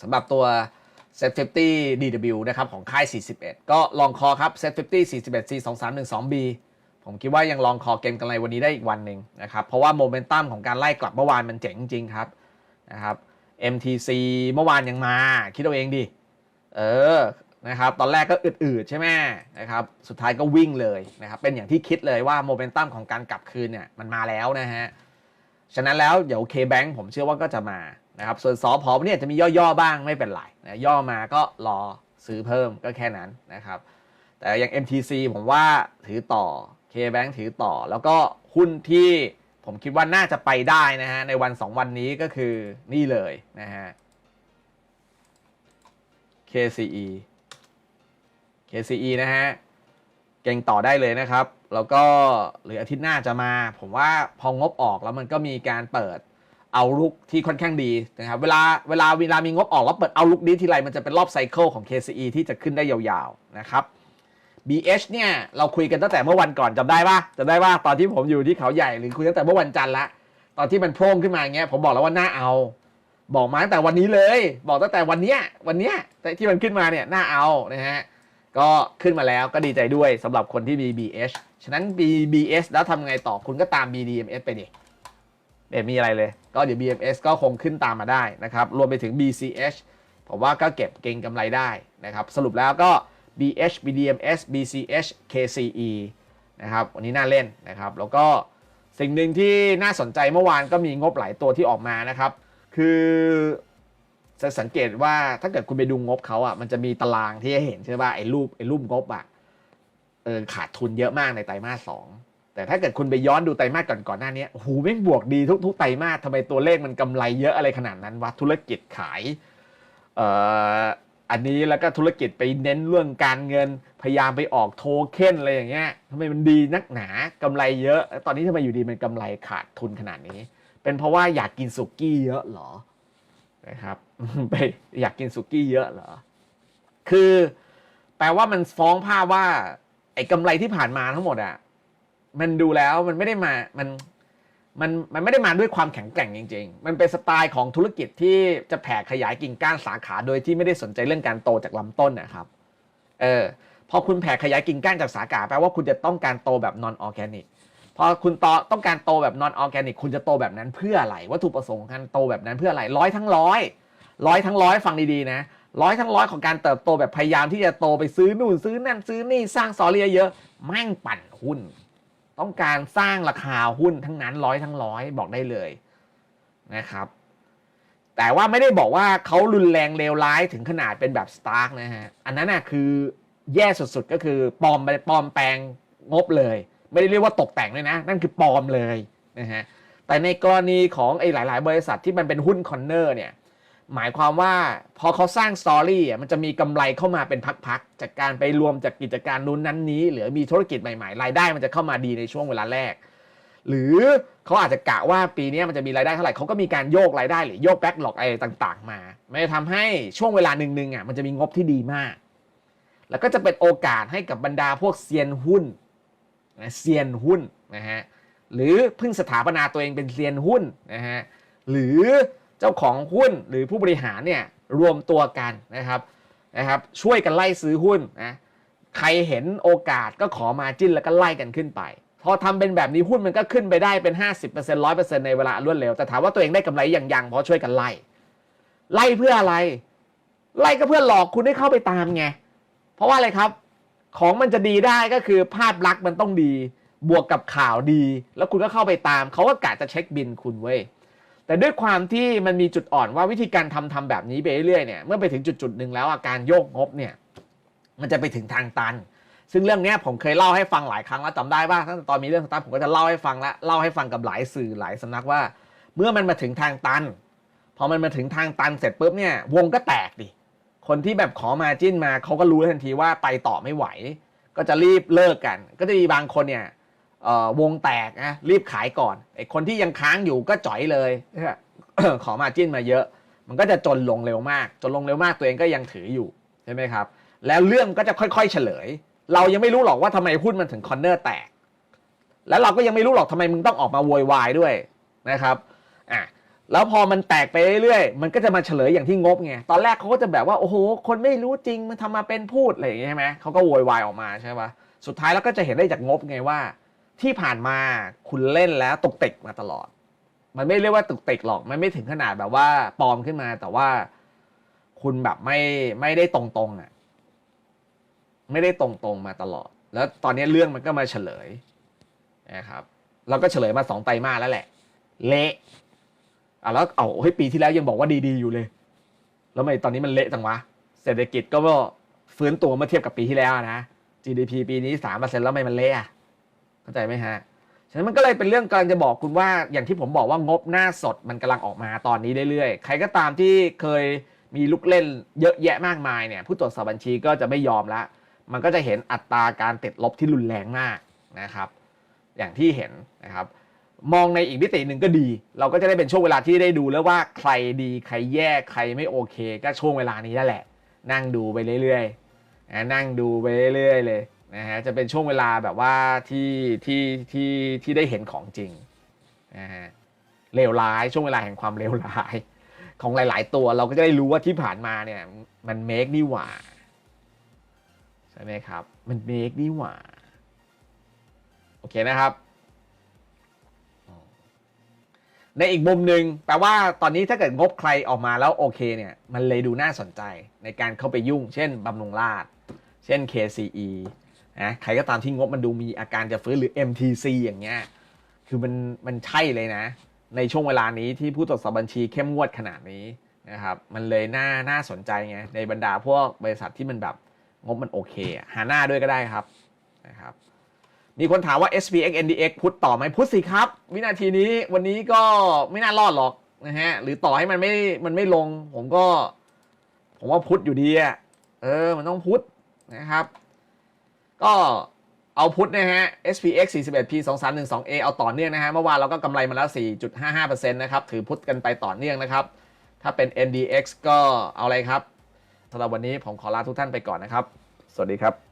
สำหรับตัว Set 50 DW นะครับของค่าย 41 ก็ลองคอครับ Set 50 41 C 2 3 1 2 B ผมคิดว่ายังลองคอเกมกันไรวันนี้ได้อีกวันหนึ่งนะครับ เพราะว่าโมเมนตัมของการไล่กลับเมื่อวานมันเจ๋งจริงครับนะครับ MTC เมื่อวานยังมา คิดเอาเองดิ เออนะครับตอนแรกก็อืดๆใช่ไหมนะครับสุดท้ายก็วิ่งเลยนะครับเป็นอย่างที่คิดเลยว่าโมเมนตัมของการกลับคืนเนี่ยมันมาแล้วนะฮะ ฉะนั้นแล้วเดี๋ยว K-Bank ผมเชื่อว่าก็จะมานะครับส่วนสอพอเนี่ยจะมีย่อๆบ้างไม่เป็นไรนะย่อมาก็รอซื้อเพิ่มก็แค่นั้นนะครับ แต่อย่าง MTC ผมว่าถือต่อ K-Bank ถือต่อ แล้วก็หุ้นที่ผมคิดว่าน่าจะไปได้นะฮะในวัน 2 วันนี้ก็คือนี่เลยนะฮะ KCE KCE นะฮะ เก่งต่อได้เลยนะครับ แล้วก็หรืออาทิตย์หน้าจะมา ผมว่าพองบออกแล้วมันก็มีการเปิดเอาลุกที่ค่อนข้างดีนะครับเวลาเวลาเวลามีงบออกแล้วเปิดเอาลุกนี้ทีไรมันจะเป็นรอบไซเคิลของ KCE ที่จะขึ้นได้ยาวๆนะครับ BH เนี่ยเราคุยกันตั้งแต่เมื่อวันก่อนจำได้ปะจำได้ว่าตอนที่ผมอยู่ที่เขาใหญ่หรือคุยตั้งแต่เมื่อวันจันทร์ละตอนที่มันโพร่งขึ้นมาเงี้ยผมบอกแล้วว่าน่าเอา บอกมาตั้งแต่วันนี้เลย บอกตั้งแต่วันเนี้ยวันเนี้ยแต่ที่มันขึ้นมาเนี่ยน่าเอานะฮะ ก็ขึ้นมาแล้วก็ดีใจด้วยสำหรับคนที่มี BH ฉะนั้น BBS แล้วทำไงต่อคุณก็ตาม BDMS ไปดิเดี๋ยวมีอะไรเลย ก็เดี๋ยว BMS ก็คงขึ้นตามมาได้นะครับ รวมไปถึง BCH ผมว่าก็เก็บเก็งกำไรได้นะครับ สรุปแล้วก็ BH BDMS BCH KCE นะครับวันนี้น่าเล่นนะครับ แล้วก็สิ่งหนึ่งที่น่าสนใจเมื่อวานก็มีงบหลายตัวที่ออกมานะครับ คือ จะสังเกตว่าถ้าเกิดคุณไปดูงบเขาอะมันจะมีตารางที่ให้เห็นใช่ป่ะไอ้รูปไอ้รูปงบอะเออขาดทุนเยอะมากในไตรมาสสองแต่ถ้าเกิดคุณไปย้อนดูไตรมาสก่อนก่อนๆหน้านี้โอ้โหแม่งบวกดีทุกทุกไตรมาสทำไมตัวเลขมันกำไรเยอะอะไรขนาดนั้นวะธุรกิจขายเอ่ออันนี้แล้วก็ธุรกิจไปเน้นเรื่องการเงิน พยายามไปออกโทเค็นอะไรอย่างเงี้ยทำไมมันดีนักหนากำไรเยอะแล้วตอนนี้ทำไมอยู่ดีมันกำไรขาดทุนขนาดนี้ เป็นเพราะว่าอยากกินสุกี้เยอะเหรอ นะครับไปอยากกินสุกี้เยอะเหรอ คือแปลว่ามันฟ้องภาพว่า ไอ้กำไรที่ผ่านมาทั้งหมดอะมันดูแล้วมันไม่ได้มา มัน มัน มันไม่ได้มาด้วยความแข็งแกร่งจริง ๆ มันเป็นสไตล์ของธุรกิจที่จะแผ่ขยายกิ่งก้านสาขาโดยที่ไม่ได้สนใจเรื่องการโตจากลำต้นนะครับ เออ พอคุณแผ่ขยายกิ่งก้านจากสาขาแปลว่าคุณจะต้องการโตแบบ non organic พอคุณตอต้องการโตแบบ non organic คุณจะโตแบบนั้นเพื่ออะไร วัตถุประสงค์ของการโตแบบนั้นเพื่ออะไรร้อยทั้งร้อยร้อยทั้งร้อยฟังดีๆนะร้อยทั้งร้อยของการเติบโตแบบพยายามที่จะโตไปซื้อนู่นซื้อนั่นซื้อนี่สร้างซอรี่เยอะแม่งปั่นหุ้น ต้องการสร้างราคาหุ้นทั้งนั้นร้อยทั้งร้อยบอกได้เลยนะครับ แต่ว่าไม่ได้บอกว่าเขารุนแรงเลวร้ายถึงขนาดเป็นแบบสตาร์กนะฮะอันนั้นน่ะคือแย่สุดๆก็คือปลอมไปปลอมแปลงงบเลย ไม่ได้เรียกว่าตกแต่งเลยนะ นั่นคือปลอมเลยนะฮะแต่ในกรณีของไอ้หลาย ๆ บริษัทที่มันเป็นหุ้นคอนเนอร์เนี่ยหมายความว่าพอเขาสร้างสตอรี่อะมันจะมีกำไรเข้ามาเป็นพักๆ จากการไปรวมจากกิจการนู้นนั้นนี้ หรือมีธุรกิจใหม่ๆ รายได้มันจะเข้ามาดีในช่วงเวลาแรก หรือเขาอาจจะกะว่าปีนี้มันจะมีรายได้เท่าไหร่เขาก็มีการโยกรายได้หรือโยกแบ็กหลอกอะไรต่างๆ มาไมันจะทำให้ช่วงเวลาหนึ่งๆอะมันจะมีงบที่ดีมาก แล้วก็จะเป็นโอกาสให้กับบรรดาพวกเซียนหุ้น เซียนหุ้นนะฮะหรือเพิ่งสถาปนาตัวเองเป็นเซียนหุ้นนะฮะหรือเจ้าของหุ้นหรือผู้บริหารเนี่ยรวมตัวกันนะครับนะครับช่วยกันไล่ซื้อหุ้นนะใครเห็นโอกาสก็ขอมาจิ้นแล้วก็ไล่กันขึ้นไป พอทำเป็นแบบนี้หุ้นมันก็ขึ้นไปได้เป็น 50% 100%ในเวลารวดเร็ว แต่ถามว่าตัวเองได้กำไรอย่างยังเพราะช่วยกันไล่ ไล่เพื่ออะไร ไล่ก็เพื่อหลอกคุณให้เข้าไปตามไง เพราะว่าอะไรครับ ของมันจะดีได้ก็คือภาพลักษณ์มันต้องดี บวกกับข่าวดี แล้วคุณก็เข้าไปตาม เขาก็กะจะเช็คบินคุณเว้ยแต่ด้วยความที่มันมีจุดอ่อนว่าวิธีการทำทำแบบนี้ไปเรื่อยๆเนี่ยเมื่อไปถึงจุดจุดๆหนึ่งแล้วอาการโยกงบเนี่ยมันจะไปถึงทางตัน ซึ่งเรื่องนี้ผมเคยเล่าให้ฟังหลายครั้งแล้วจำได้ว่าตั้งแต่ตอนมีเรื่องสตาร์ทผมก็จะเล่าให้ฟังและเล่าให้ฟังกับหลายสื่อหลายสำนักว่า เมื่อมันมาถึงทางตัน พอมันมาถึงทางตันเสร็จปุ๊บเนี่ยวงก็แตกดิ คนที่แบบขอมาจิ้นมาเขาก็รู้ทันทีว่าไปต่อไม่ไหว ก็จะรีบเลิกกัน ก็จะมีบางคนเนี่ยวงแตกนะรีบขายก่อนไอ้คนที่ยังค้างอยู่ก็จ่อยเลยขอมาจิ้นมาเยอะ มันก็จะจนลงเร็วมาก จนลงเร็วมากตัวเองก็ยังถืออยู่ใช่ไหมครับ แล้วเรื่องก็จะค่อยๆเฉลย เรายังไม่รู้หรอกว่าทำไมหุ้นมันถึงคอนเนอร์แตก แล้วเราก็ยังไม่รู้หรอกทำไมมึงต้องออกมาโวยวายด้วยนะครับอะ แล้วพอมันแตกไปเรื่อยๆ มันก็จะมาเฉลยอย่างที่งบไง ตอนแรกเขาก็จะแบบว่า โอ้โห คนไม่รู้จริง มันทำมาเป็นพูดอะไรอย่างเงี้ยใช่ไหมเขาก็โวยวายออกมาใช่ปะสุดท้ายแล้วก็จะเห็นได้จากงบไงว่า ที่ผ่านมาคุณเล่นแล้วตกติกมาตลอด มันไม่เรียกว่าตกติกหรอก มันไม่ถึงขนาดแบบว่าปลอมขึ้นมา แต่ว่าคุณแบบไม่ไม่ได้ตรงๆอะ ไม่ได้ตรงๆมาตลอด แล้วตอนนี้เรื่องมันก็มาเฉลยนะครับเราก็เฉลยมาสองไตรมาสแล้วแหละ เละ อะแล้วเอาเฮ้ยปีที่แล้วยังบอกว่าดีๆอยู่เลย แล้วทำไมตอนนี้มันเละจังวะเศรษฐกิจก็ฟื้นตัวเมื่อเทียบกับปีที่แล้วนะ GDP ปีนี้สามเปอร์เซ็นต์แล้วทำไมมันเละอะเข้าใจไหมฮะฉะนั้นมันก็เลยเป็นเรื่องการจะบอกคุณว่าอย่างที่ผมบอกว่างบหน้าสดมันกำลังออกมาตอนนี้เรื่อยๆ ใครก็ตามที่เคยมีลูกเล่นเยอะแยะมากมายเนี่ยผู้ตรวจสอบบัญชีก็จะไม่ยอมละ มันก็จะเห็นอัตราการติดลบที่รุนแรงมากนะครับ อย่างที่เห็นนะครับ มองในอีกมิติหนึ่งก็ดี เราก็จะได้เป็นช่วงเวลาที่ได้ดูแล้วว่าใครดีใครแย่ใครไม่โอเค ก็ช่วงเวลานี้นั่นแหละ นั่งดูไปเรื่อยๆนะนั่งดูไปเรื่อยๆเลยนะฮะจะเป็นช่วงเวลาแบบว่าที่ที่ที่ที่ได้เห็นของจริงนะฮะเลวร้ายช่วงเวลาแห่งความเลวร้าย ของหลาย ๆ ตัวเราก็จะได้รู้ว่าที่ผ่านมาเนี่ยมันเมคนี่หว่าใช่ไหมครับ มันเมคนี่หว่าโอเคนะครับ ในอีกมุมหนึ่งแปลว่าตอนนี้ถ้าเกิดงบใครออกมาแล้วโอเคเนี่ยมันเลยดูน่าสนใจในการเข้าไปยุ่ง เช่นบำรุงราษฎร์เช่น KCE นะใครก็ตามที่งบมันดูมีอาการจะฟื้นหรือ MTC อย่างเงี้ยคือมันมันใช่เลยนะ ในช่วงเวลานี้ที่ผู้ตรวจสอบบัญชีเข้มงวดขนาดนี้นะครับมันเลยน่าน่าสนใจไงในบรรดาพวกบริษัทที่มันแบบงบมันโอเคหาหน้าด้วยก็ได้ครับนะครับ มีคนถามว่า SPX NDX พุทต่อไหมพุทสิครับ วินาทีนี้วันนี้ก็ไม่น่ารอดหรอกนะฮะ หรือต่อให้มันไม่มันไม่ลง ผมก็ ผมว่าพุทอยู่ดีอะเออ มันต้องพุทนะครับ ก็เอาพุทนะฮะ SPX 41P 2312A เอาต่อเนื่องนะฮะ เมื่อวานเราก็กำไรมาแล้ว 4.55%นะครับ ถือพุทกันไปต่อเนื่องนะครับ ถ้าเป็น NDX ก็เอาอะไรครับสำหรับวันนี้ผมขอลาทุกท่านไปก่อนนะครับ สวัสดีครับ